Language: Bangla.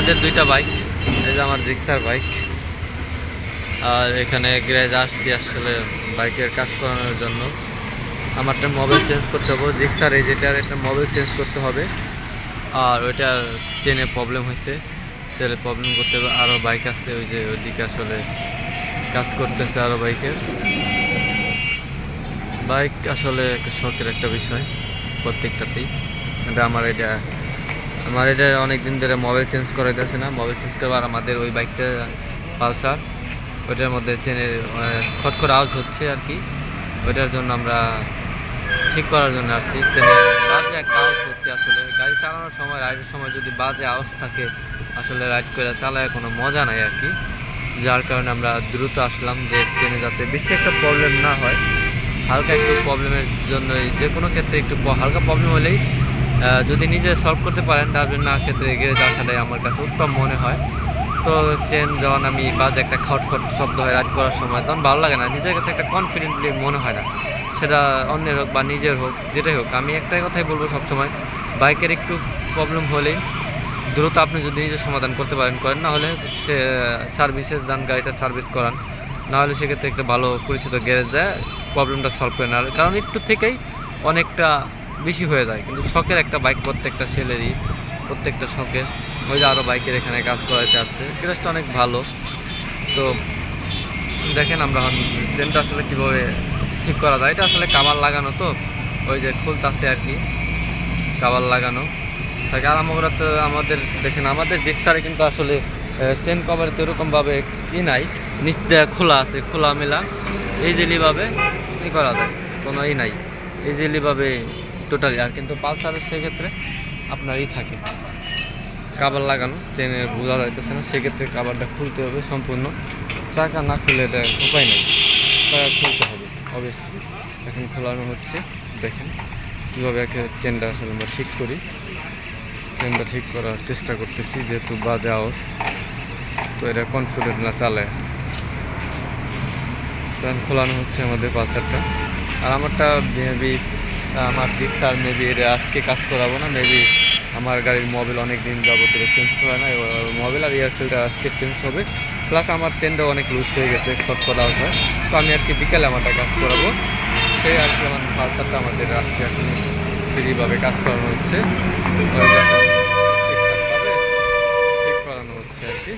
আমাদের দুইটা বাইক এই যে আমার জিক্সার বাইক আর এখানে গ্যারেজ আসছি আসলে বাইকের কাজ করানোর জন্য। আমারটা মোবাইল চেঞ্জ করতে হবে। জিক্সার এই যেটার একটা মোবাইল চেঞ্জ করতে হবে। আর ওইটার চেনে প্রবলেম হয়েছে। চেনে প্রবলেম করতে হবে। আরও বাইক আছে, ওই যে ওইদিকে আসলে কাজ করতেছে আরও বাইকের বাইক আসলে একটা শখের একটা বিষয় প্রত্যেকটাতেই। এটা আমার এটা আমার এটা অনেক দিন ধরে মোবাইল চেঞ্জ করে দিয়েছে না। মোবাইল চেঞ্জ করবার আমাদের ওই বাইকটা পালসার। ওইটার মধ্যে চেনের খটখট আওয়াজ হচ্ছে আর কি। ওইটার জন্য আমরা ঠিক করার জন্য আসছি। চেনের বাজে একটা আওয়াজ হচ্ছে আসলে। গাড়ি চালানোর সময়, রাইডের সময় যদি বাজে আওয়াজ থাকে, আসলে রাইড করে চালায় কোনো মজা নাই আর কি। যার কারণে আমরা দ্রুত আসলাম যে ট্রেনে যাতে বেশি একটা প্রবলেম না হয়। হালকা একটু প্রবলেমের জন্য যে কোনো ক্ষেত্রে একটু হালকা প্রবলেম হলেই যদি নিজে সলভ করতে পারেন ডাস্টবিন না ক্ষেত্রে এগিয়ে আসাটাই আমার কাছে উত্তম মনে হয়। তো চেন যখন আমি বাজে একটা খটখট শব্দ হয় রাইড করার সময়, তখন ভালো লাগে না। নিজের কাছে একটা কনফিডেন্টলি মনে হয় না। সেটা অন্যের হোক বা নিজের হোক, যেটাই হোক। আমি একটাই কথাই বলব সবসময়, বাইকের একটু প্রবলেম হলেই দ্রুত আপনি যদি নিজে সমাধান করতে পারেন, করেন। না হলে সে সার্ভিসে যান গাড়িটা সার্ভিস করান। না হলে সেক্ষেত্রে একটা ভালো পরিচিত গ্যারেজ দেয় প্রবলেমটা সলভ করে না কারণ একটু থেকেই অনেকটা বেশি হয়ে যায়। কিন্তু শখের একটা বাইক প্রত্যেকটা ছেলেরই, প্রত্যেকটা শখের। ওই যে আরও বাইকের এখানে কাজ করাতে আসছে। গ্যারেজটা অনেক ভালো। তো দেখেন আমরা ট্রেনটা আসলে কীভাবে ঠিক করা যায়। এটা আসলে কাবার লাগানো তো। ওই যে খুলতাছে আর কি। কাবার লাগানো। থাকে আর তো আমাদের, দেখেন আমাদের জিক্সারে কিন্তু আসলে চেন কভারে তো এরকমভাবে ই নাই। নিচ খোলা আছে খোলা মেলা ইজিলিভাবে ই করা যায়। কোনো ই নাই। ইজিলিভাবে টোটালি আর কিন্তু পালসারের সেক্ষেত্রে আপনারই থাকে। কাবার লাগানো চেনের বোঝা যাইতেছে না, সেক্ষেত্রে কাবারটা খুলতে হবে সম্পূর্ণ। চাকা না খুলে এটা উপায় নেই। চাকা খুলতে হবে অবভিয়াসলি এখন খোলানো হচ্ছে, দেখেন কীভাবে একে চেনটা আসলে আমরা ঠিক করি। চেনটা ঠিক করার চেষ্টা করতেছি, যেহেতু বাজে আওয়াজ, তো এটা কনফিডেন্ট না চালে তখন খোলানো হচ্ছে আমাদের পালসারটা। আর আমারটা মেবি আমার ডিক্সার মেবি এটা আজকে কাজ করাবো না মেবি আমার গাড়ির মোবিল অনেক দিন যাবত চেঞ্জ করা না মোবিল আর এয়ার ফিল্টার আজকে চেঞ্জ হবে। প্লাস আমার চেনটা অনেক লুজ হয়ে গেছে শর্ট আউট হয়। তো আমি আর কি বিকেলে আমারটা কাজ করাবো। সেই আর কি আমার পালসারটা আমাদের আজকে এখন ফ্রিভাবে কাজ করানো হচ্ছে। ঠিক করানো হচ্ছে আর কি।